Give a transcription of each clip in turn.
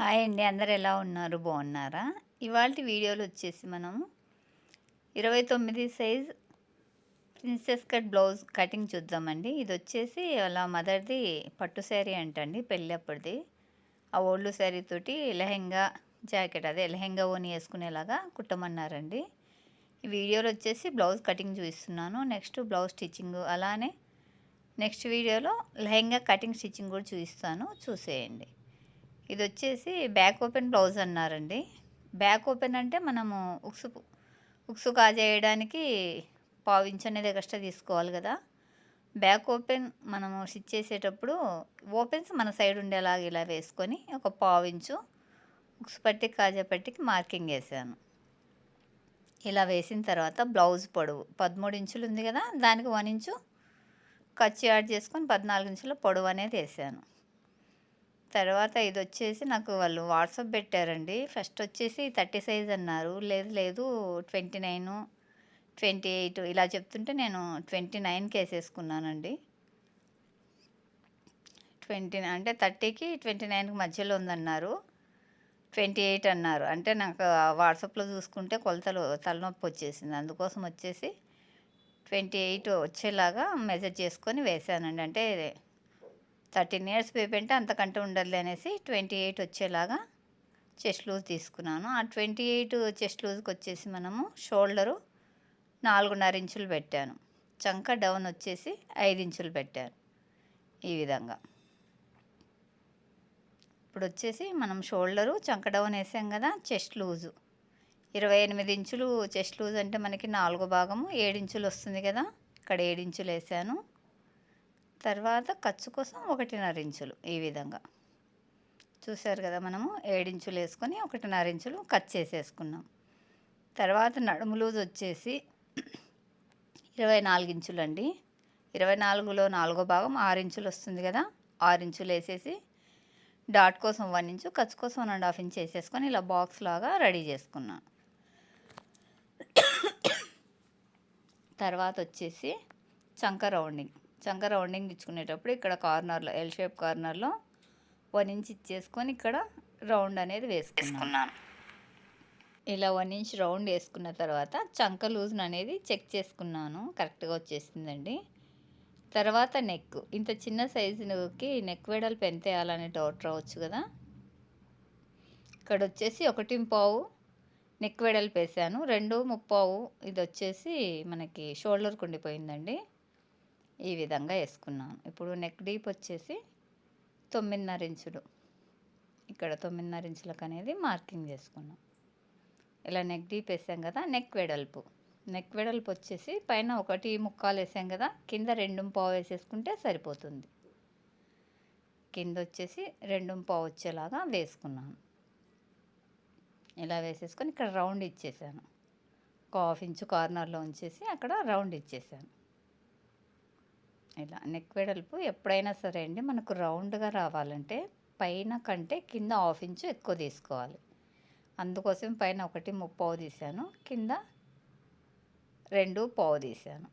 Hi అండి. అందరు ఎలా ఉన్నారు? బాగున్నారా? ఇవాళ వీడియోలో వచ్చేసి మనము ఇరవై తొమ్మిది size princess cut blouse cutting చూద్దామండి. ఇది వచ్చేసి అలా మదర్ది పట్టు శారీ అంటండి పెళ్ళి అప్పటిది. ఆ ఓల్డ్ శారీ తోటి లెహెంగా జాకెట్ అదే లెహెంగా ఓని వేసుకునేలాగా కుట్టమన్నారండి. ఈ వీడియోలో వచ్చేసి బ్లౌజ్ కటింగ్ చూపిస్తున్నాను. నెక్స్ట్ బ్లౌజ్ స్టిచ్చింగ్ అలానే నెక్స్ట్ వీడియోలో లెహెంగా కటింగ్ స్టిచ్చింగ్ కూడా చూపిస్తాను. చూసేయండి. ఇది వచ్చేసి బ్యాక్ ఓపెన్ బ్లౌజ్ అన్నారండి. బ్యాక్ ఓపెన్ అంటే మనము ఉక్సు ఉక్సు కాజేయడానికి పావించ్ అనేది ఎక్స్ట్రా తీసుకోవాలి కదా. బ్యాక్ ఓపెన్ మనము స్టిచ్ చేసేటప్పుడు ఓపెన్స్ మన సైడ్ ఉండేలాగా ఇలా వేసుకొని ఒక పావించు ఉక్సు పట్టి కాజా పట్టికి మార్కింగ్ వేసాను. ఇలా వేసిన తర్వాత బ్లౌజ్ పొడవు పదమూడు ఇంచులు ఉంది కదా దానికి వన్ ఇంచు ఖర్చు యాడ్ చేసుకొని పద్నాలుగు ఇంచుల పొడవు అనేది వేసాను. తర్వాత ఇది వచ్చేసి నాకు వాళ్ళు వాట్సాప్ పెట్టారండి. ఫస్ట్ వచ్చేసి థర్టీ సైజ్ అన్నారు. లేదు లేదు ట్వంటీ నైన్ ట్వంటీ ఎయిట్ ఇలా చెప్తుంటే నేను ట్వంటీ నైన్కి వేసేసుకున్నానండి. ట్వంటీ అంటే థర్టీకి ట్వంటీ నైన్కి మధ్యలో ఉందన్నారు. ట్వంటీ ఎయిట్ అన్నారు. అంటే నాకు వాట్సాప్లో చూసుకుంటే కొలతలు తలనొప్పి వచ్చేసింది. అందుకోసం వచ్చేసి ట్వంటీ ఎయిట్ వచ్చేలాగా మెజర్ చేసుకొని వేసానండి. అంటే థర్టీన్ ఇయర్స్ బేబీ అంటే అంతకంటే ఉండదులే అనేసి ట్వంటీ ఎయిట్ వచ్చేలాగా చెస్ట్ లూజ్ తీసుకున్నాను. ఆ ట్వంటీ ఎయిట్ చెస్ట్ లూజ్కి వచ్చేసి మనము షోల్డరు నాలుగున్నర ఇంచులు పెట్టాను. చంక డౌన్ వచ్చేసి ఐదు ఇంచులు పెట్టాను ఈ విధంగా. ఇప్పుడు వచ్చేసి మనం షోల్డరు చంక డౌన్ వేసాం కదా చెస్ట్ లూజు. ఇరవై ఎనిమిది ఇంచులు చెస్ట్ లూజ్ అంటే మనకి నాలుగో భాగము ఏడించులు వస్తుంది కదా ఇక్కడ ఏడించులు వేసాను. తర్వాత ఖర్చు కోసం ఒకటిన్నర ఇంచులు ఈ విధంగా. చూసారు కదా మనము? ఏడించులు వేసుకొని ఒకటిన్నర ఇంచులు కట్ చేసేసుకున్నాం. తర్వాత నడుము లూజ్ వచ్చేసి ఇరవై నాలుగు ఇంచులు అండి ఇరవై నాలుగులో నాలుగో భాగం ఆరు ఇంచులు వస్తుంది కదా? ఆరు ఇంచులు వేసేసి డాట్ కోసం వన్ ఇంచు ఖర్చు కోసం వన్ అండ్ హాఫ్ ఇంచ్ వేసేసుకొని ఇలా బాక్స్ లాగా రెడీ చేసుకున్నాను తర్వాత వచ్చేసి చంక రౌండింగ్. చంక రౌండింగ్ ఇచ్చుకునేటప్పుడు ఇక్కడ కార్నర్లో ఎల్ షేప్ కార్నర్లో వన్ ఇంచ్ ఇచ్చేసుకొని ఇక్కడ రౌండ్ అనేది వేసుకున్నాను. ఇలా వన్ ఇంచ్ రౌండ్ వేసుకున్న తర్వాత చంక లూజ్ అనేది చెక్ చేసుకున్నాను. కరెక్ట్గా వచ్చేసిందండి. తర్వాత నెక్ ఇంత చిన్న సైజుకి నెక్ వెడల్పు ఎంత వేయాలనే డౌట్ రావచ్చు కదా. ఇక్కడ వచ్చేసి ఒకటి పావు నెక్ వెడల్పు వేసాను రెండు ముప్పావు ఇది వచ్చేసి మనకి షోల్డర్కి ఉండిపోయిందండి ఈ విధంగా వేసుకున్నాను. ఇప్పుడు నెక్ డీప్ వచ్చేసి తొమ్మిదిన్నర ఇంచులు. ఇక్కడ తొమ్మిదిన్నర ఇంచులకు అనేది మార్కింగ్ చేసుకున్నాం. ఇలా నెక్ డీప్ వేసాం కదా నెక్ వెడల్పు. నెక్ వెడల్పు వచ్చేసి పైన ఒకటి ముక్కాలు వేసాం కదా కింద రెండు పావు వేసేసుకుంటే సరిపోతుంది. కింద వచ్చేసి రెండు పావు వచ్చేలాగా వేసుకున్నాను. ఇలా వేసేసుకొని ఇక్కడ రౌండ్ ఇచ్చేసాను. ఒక హాఫ్ ఇంచు కార్నర్లో ఉంచేసి అక్కడ రౌండ్ ఇచ్చేసాను. ఇలా నెక్ వెడల్పు ఎప్పుడైనా సరే అండి మనకు రౌండ్గా రావాలంటే పైన కంటే కింద హాఫ్ ఇంచు ఎక్కువ తీసుకోవాలి. అందుకోసం పైన ఒకటి ముప్పావు తీసాను కింద రెండు పావు తీసాను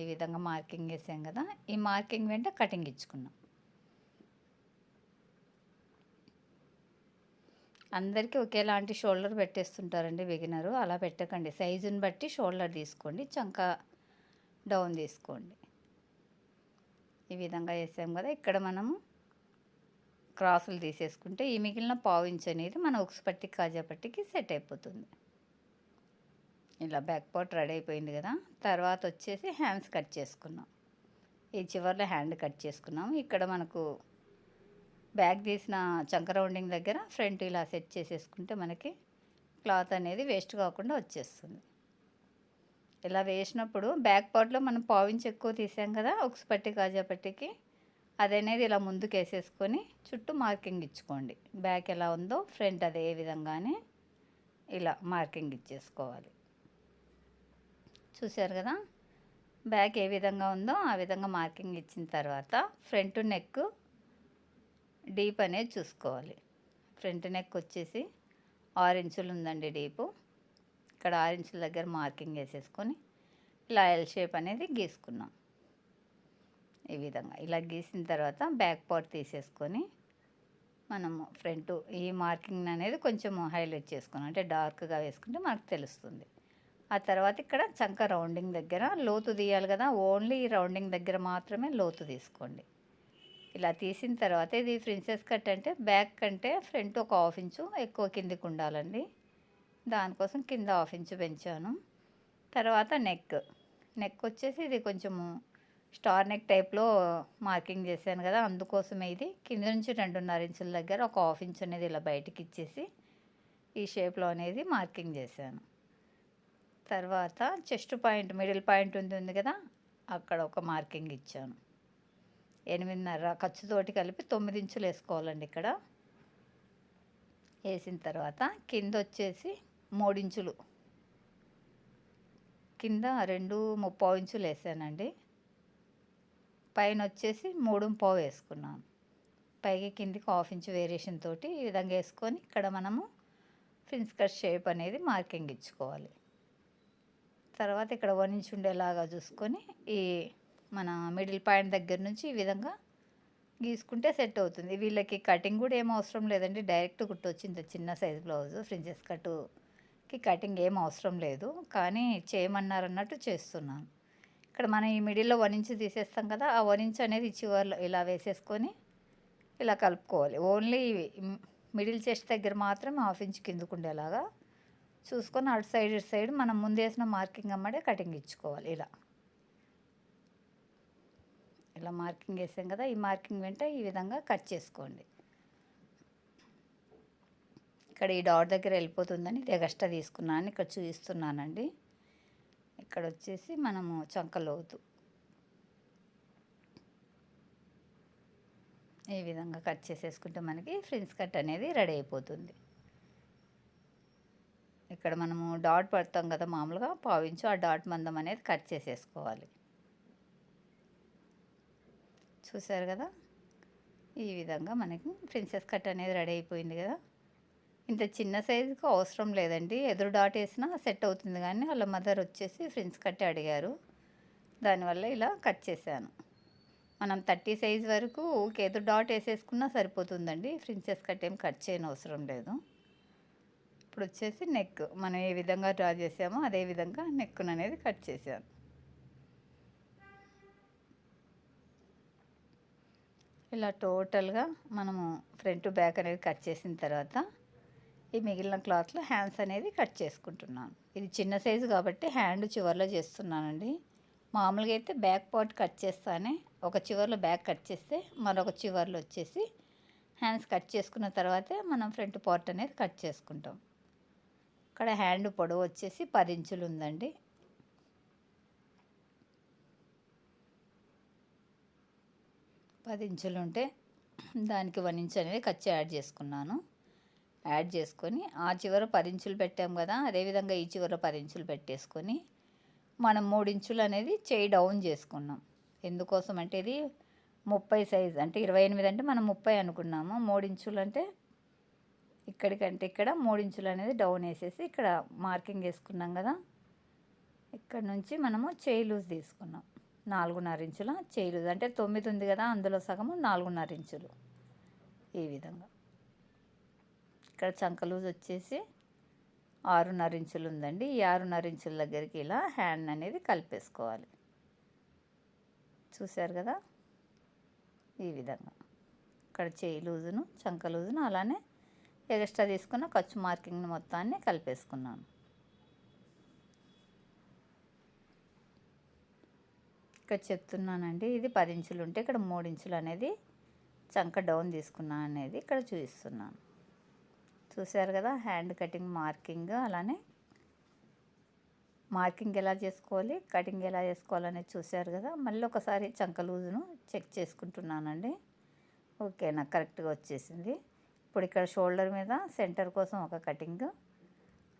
ఈ విధంగా మార్కింగ్ వేసాం కదా ఈ మార్కింగ్ వెంట కటింగ్ ఇచ్చుకున్నాం. అందరికీ ఒకేలాంటి షోల్డర్ పెట్టేస్తుంటారండి బిగినరు అలా పెట్టకండి. సైజుని బట్టి షోల్డర్ తీసుకోండి చంక డౌన్ తీసుకోండి. ఈ విధంగా వేసాం కదా. ఇక్కడ మనము క్రాసులు తీసేసుకుంటే ఈ మిగిలిన పావించ్ అనేది మన ఉక్స్ పట్టి కాజా పట్టికి సెట్ అయిపోతుంది. ఇలా బ్యాక్ పార్ట్ రెడీ అయిపోయింది కదా. తర్వాత వచ్చేసి హ్యాండ్స్ కట్ చేసుకున్నాం. ఈ చివరిలో హ్యాండ్ కట్ చేసుకున్నాం. ఇక్కడ మనకు బ్యాక్ తీసిన చంక రౌండింగ్ దగ్గర ఫ్రంట్ ఇలా సెట్ చేసేసుకుంటే మనకి క్లాత్ అనేది వేస్ట్ కాకుండా వచ్చేస్తుంది. ఇలా వేసినప్పుడు బ్యాక్ పార్ట్లో మనం పావించి ఎక్కువ తీసాం కదా ఒక పట్టి కాజా పట్టికి అదనేది ఇలా ముందుకు వేసేసుకొని చుట్టూ మార్కింగ్ ఇచ్చుకోండి. బ్యాక్ ఎలా ఉందో ఫ్రంట్ అదే విధంగానే ఇలా మార్కింగ్ ఇచ్చేసుకోవాలి. చూశారు కదా బ్యాక్ ఏ విధంగా ఉందో ఆ విధంగా మార్కింగ్ ఇచ్చిన తర్వాత ఫ్రంట్ నెక్ డీప్ అనేది చూసుకోవాలి. ఫ్రంట్ నెక్ వచ్చేసి ఆరు ఇంచులు ఉందండి డీపు. ఇక్కడ ఆరెంజ్ల దగ్గర మార్కింగ్ వేసేసుకొని ఇలా ఎల్ షేప్ అనేది గీసుకున్నాం. ఈ విధంగా. ఇలా గీసిన తర్వాత బ్యాక్ పార్ట్ తీసేసుకొని మనము ఫ్రంట్ ఈ మార్కింగ్ అనేది కొంచెం హైలైట్ చేసుకున్నాం. అంటే డార్క్గా వేసుకుంటే మనకు తెలుస్తుంది. ఆ తర్వాత ఇక్కడ చంక రౌండింగ్ దగ్గర లోతు తీయాలి కదా. ఓన్లీ ఈ రౌండింగ్ దగ్గర మాత్రమే లోతు తీసుకోండి. ఇలా తీసిన తర్వాత ఇది ప్రిన్సెస్ కట్ అంటే బ్యాక్ కంటే ఫ్రంట్ ఒక హాఫ్ ఇంచు ఎక్కువ కిందికి ఉండాలండి. దానికోసం కింద హాఫ్ ఇంచు పెంచాను. తర్వాత నెక్. నెక్ వచ్చేసి ఇది కొంచెము స్టార్ నెక్ టైప్లో మార్కింగ్ చేశాను కదా అందుకోసమే ఇది. కింద నుంచి రెండున్నర ఇంచుల దగ్గర ఒక హాఫ్ ఇంచ్ అనేది ఇలా బయటికి ఇచ్చేసి ఈ షేప్లో అనేది మార్కింగ్ చేశాను. తర్వాత చెస్ట్ పాయింట్ మిడిల్ పాయింట్ ఉంది ఉంది కదా అక్కడ ఒక మార్కింగ్ ఇచ్చాను. ఎనిమిదిన్నర ఖర్చుతోటి కలిపి తొమ్మిది ఇంచులు వేసుకోవాలండి ఇక్కడ. వేసిన తర్వాత కింద వచ్చేసి మూడించులు. కింద రెండు ముప్పావు ఇంచులు వేసానండి. పైన వచ్చేసి మూడు పావు వేసుకున్నాను పైకి కిందికి హాఫ్ ఇంచ్ వేరియేషన్ తోటి ఈ విధంగా వేసుకొని ఇక్కడ మనము ఫిన్స్ కట్ షేప్ అనేది మార్కింగ్ ఇచ్చుకోవాలి. తర్వాత ఇక్కడ వన్ ఇంచ్ ఉండేలాగా చూసుకొని ఈ మన మిడిల్ పాయింట్ దగ్గర నుంచి ఈ విధంగా గీసుకుంటే సెట్ అవుతుంది. వీళ్ళకి కటింగ్ కూడా ఏం అవసరం లేదండి. డైరెక్ట్ కుట్టొచ్చింది చిన్న సైజ్ బ్లౌజ్ కట్టు కి కటింగ్ ఏం అవసరం లేదు. కానీ చేయమన్నారన్నట్టు చేస్తున్నాను. ఇక్కడ మనం ఈ మిడిల్లో వన్ ఇంచ్ తీసేస్తాం కదా ఆ వన్ ఇంచ్ అనేది చివర్లో ఇలా వేసేసుకొని ఇలా కలుపుకోవాలి. ఓన్లీ మిడిల్ చెస్ట్ దగ్గర మాత్రం హాఫ్ ఇంచ్ కిందకు ఉండేలాగా చూసుకొని అటు సైడ్ ఇటు సైడ్ మనం ముందేసిన మార్కింగ్ అమ్మడే కటింగ్ ఇచ్చుకోవాలి ఇలా. ఇలా మార్కింగ్ వేసాం కదా ఈ మార్కింగ్ వెంట ఈ విధంగా కట్ చేసుకోండి. ఇక్కడ ఈ డాట్ దగ్గర వెళ్ళిపోతుందని ఇది ఎగస్ట్రా తీసుకున్నాను ఇక్కడ చూపిస్తున్నానండి. ఇక్కడ వచ్చేసి మనము చంకలోతు. ఈ విధంగా కట్ చేసేసుకుంటే మనకి ఫ్రిన్స్ కట్ అనేది రెడీ అయిపోతుంది. ఇక్కడ మనము డాట్ పడతాం కదా మామూలుగా పావించు ఆ డాట్ మందం అనేది కట్ చేసేసుకోవాలి. చూసారు కదా? ఈ విధంగా మనకి ప్రిన్సెస్ కట్ అనేది రెడీ అయిపోయింది కదా? ఇంత చిన్న సైజుకు అవసరం లేదండి. ఎదురు డాట్ వేసినా సెట్ అవుతుంది కానీ వాళ్ళ మదర్ వచ్చేసి ఫ్రిన్స్ కట్టి అడిగారు. దానివల్ల ఇలా కట్ చేశాను. మనం థర్టీ సైజ్ వరకు ఎదురు డాట్ వేసేసుకున్నా సరిపోతుందండి. ఫ్రిన్సెస్ కట్ ఏం కట్ చేయని అవసరం లేదు. ఇప్పుడు వచ్చేసి నెక్. మనం ఏ విధంగా డ్రా చేసామో అదే విధంగా నెక్కును అనేది కట్ చేశాను. ఇలా టోటల్గా మనము ఫ్రంట్ బ్యాక్ అనేది కట్ చేసిన తర్వాత ఈ మిగిలిన క్లాత్లో హ్యాండ్స్ అనేది కట్ చేసుకుంటున్నాను. ఇది చిన్న సైజు కాబట్టి హ్యాండ్ చివరిలో చేస్తున్నానండి. మామూలుగా అయితే బ్యాక్ పార్ట్ కట్ చేస్తానే ఒక చివరిలో బ్యాక్ కట్ చేస్తే మరొక చివరిలో వచ్చేసి హ్యాండ్స్ కట్ చేసుకున్న తర్వాతే మనం ఫ్రంట్ పార్ట్ అనేది కట్ చేసుకుంటాం. ఇక్కడ హ్యాండ్ పొడవు వచ్చేసి పది ఇంచులు ఉందండి. పది ఇంచులు ఉంటే దానికి వన్ ఇంచ్ అనేది కచ్చి యాడ్ చేసుకున్నాను. యాడ్ చేసుకొని ఆ చివర పరించులు పెట్టాం కదా అదేవిధంగా ఈ చివర పరించులు పెట్టేసుకొని మనం మూడించులు అనేది చేయి డౌన్ చేసుకున్నాం. ఎందుకోసం అంటే ఇది ముప్పై సైజ్ అంటే ఇరవై ఎనిమిది అంటే మనం ముప్పై అనుకున్నాము. మూడించులు అంటే ఇక్కడికంటే ఇక్కడ మూడించులు అనేది డౌన్ వేసేసి ఇక్కడ మార్కింగ్ వేసుకున్నాం కదా ఇక్కడ నుంచి మనము చేయి లూజ్ తీసుకున్నాం. నాలుగున్నర ఇంచుల చేయి లూజ్ అంటే తొమ్మిది ఉంది కదా అందులో సగము నాలుగున్నర ఇంచులు ఈ విధంగా. ఇక్కడ చంక లూజ్ వచ్చేసి ఆరున్నర ఇంచులు ఉందండి ఈ ఆరున్నర ఇంచుల దగ్గరికి ఇలా హ్యాండ్ అనేది కలిపేసుకోవాలి. చూశారు కదా? ఈ విధంగా. ఇక్కడ చేయి లూజును చంక లూజును అలానే ఎక్స్ట్రా తీసుకున్న ఖర్చు మార్కింగ్ని మొత్తాన్ని కలిపేసుకున్నాను. ఇక్కడ చెప్తున్నానండి ఇది పది ఇంచులు ఉంటే ఇక్కడ మూడు ఇంచులు అనేది చంక డౌన్ తీసుకున్నాను అనేది ఇక్కడ చూపిస్తున్నాను. చూసారు కదా హ్యాండ్ కటింగ్ మార్కింగ్ అలానే. మార్కింగ్ ఎలా చేసుకోవాలి కటింగ్ ఎలా చేసుకోవాలనేది చూశారు కదా మళ్ళీ ఒకసారి చంక లూజును చెక్ చేసుకుంటున్నానండి. ఓకే నాకు కరెక్ట్గా వచ్చేసింది. ఇప్పుడు ఇక్కడ షోల్డర్ మీద సెంటర్ కోసం ఒక కటింగ్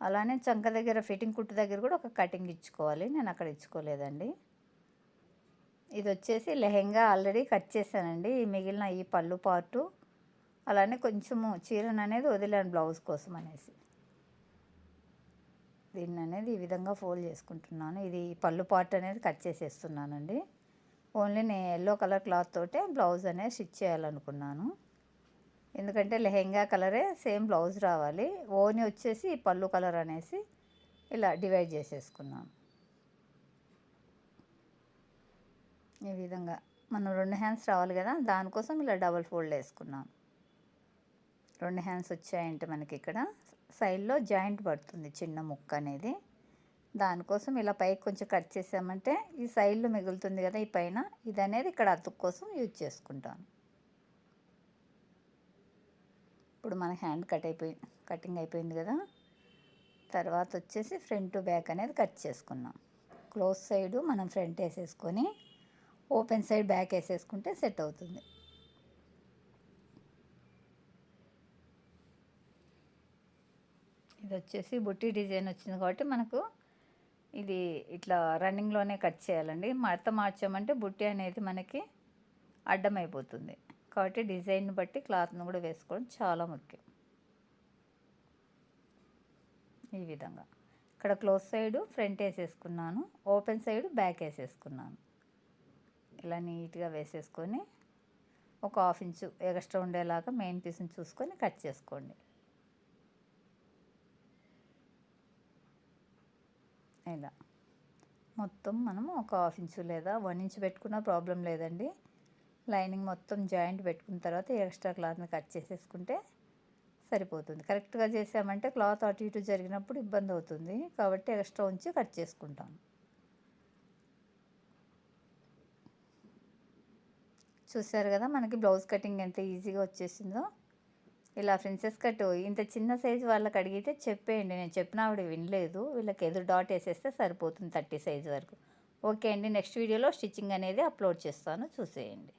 అలానే చంక దగ్గర ఫిట్టింగ్ కుట్టు దగ్గర కూడా ఒక కటింగ్ ఇచ్చుకోవాలి నేను అక్కడ ఇచ్చుకోలేదండి. ఇది వచ్చేసి లెహెంగా ఆల్రెడీ కట్ చేశానండి. ఈ మిగిలిన ఈ పళ్ళు పార్టు అలానే కొంచెము చీరను అనేది వదిలాను బ్లౌజ్ కోసం అనేసి. దీన్ని అనేది ఈ విధంగా ఫోల్డ్ చేసుకుంటున్నాను. ఇది పళ్ళు పార్ట్ అనేది కట్ చేసేస్తున్నానండి. ఓన్లీ నేను ఎల్లో కలర్ క్లాత్ తోటే బ్లౌజ్ అనేది స్టిచ్ చేయాలనుకున్నాను. ఎందుకంటే లెహెంగా కలరే సేమ్ బ్లౌజ్ రావాలి. ఓని వచ్చేసి పళ్ళు కలర్ అనేసి ఇలా డివైడ్ చేసేసుకున్నాను. ఈ విధంగా మనం రెండు హ్యాండ్స్ రావాలి కదా దానికోసం ఇలా డబల్ ఫోల్డ్ వేసుకున్నాం రెండు హ్యాండ్స్ వచ్చాయంటే మనకి ఇక్కడ సైడ్లో జాయింట్ పడుతుంది చిన్న ముక్క అనేది. దానికోసం ఇలా పైకి కొంచెం కట్ చేసామంటే ఈ సైడ్లో మిగులుతుంది కదా ఈ పైన. ఇది అనేది ఇక్కడ అతుకు కోసం యూజ్ చేసుకుంటాను. ఇప్పుడు మన హ్యాండ్ కట్ అయిపోయి కటింగ్ అయిపోయింది కదా. తర్వాత వచ్చేసి ఫ్రంట్ బ్యాక్ అనేది కట్ చేసుకున్నాం. క్లోజ్ సైడు మనం ఫ్రంట్ వేసేసుకొని ఓపెన్ సైడ్ బ్యాక్ వేసేసుకుంటే సెట్ అవుతుంది. ఇది వచ్చేసి బుట్టి డిజైన్ వచ్చింది కాబట్టి మనకు ఇది ఇట్లా రన్నింగ్లోనే కట్ చేయాలండి. మడత మార్చామంటే బుట్టి అనేది మనకి అడ్డమైపోతుంది. కాబట్టి డిజైన్ బట్టి క్లాత్ను కూడా వేసుకోవడం చాలా ముఖ్యం. ఈ విధంగా. ఇక్కడ క్లోజ్ సైడు ఫ్రంట్ వేసేసుకున్నాను. ఓపెన్ సైడ్ బ్యాక్ వేసేసుకున్నాను. ఇలా నీట్గా వేసేసుకొని ఒక హాఫ్ ఇంచు ఎక్స్ట్రా ఉండేలాగా మెయిన్ పీస్ని చూసుకొని కట్ చేసుకోండి. ఇలా మొత్తం మనము ఒక హాఫ్ ఇంచు లేదా వన్ ఇంచు పెట్టుకున్న ప్రాబ్లం లేదండి. లైనింగ్ మొత్తం జాయింట్ పెట్టుకున్న తర్వాత ఎక్స్ట్రా క్లాత్ని కట్ చేసేసుకుంటే సరిపోతుంది. కరెక్ట్గా చేసామంటే క్లాత్ అటు ఇటు జరిగినప్పుడు ఇబ్బంది అవుతుంది. కాబట్టి ఎక్స్ట్రా ఉంచి కట్ చేసుకుంటాం. చూసారు కదా మనకి బ్లౌజ్ కటింగ్ ఎంత ఈజీగా వచ్చేసిందో? ఇలా ప్రిన్సెస్ కట్ ఇంత చిన్న సైజు వాళ్ళకి అడిగితే చెప్పేయండి నేను చెప్పిన ఆవిడ వినలేదు. వీళ్ళకి ఎదురు డాట్ వేసేస్తే సరిపోతుంది థర్టీ సైజ్ వరకు. ఓకే అండి నెక్స్ట్ వీడియోలో స్టిచ్చింగ్ అనేది అప్లోడ్ చేస్తాను చూసేయండి.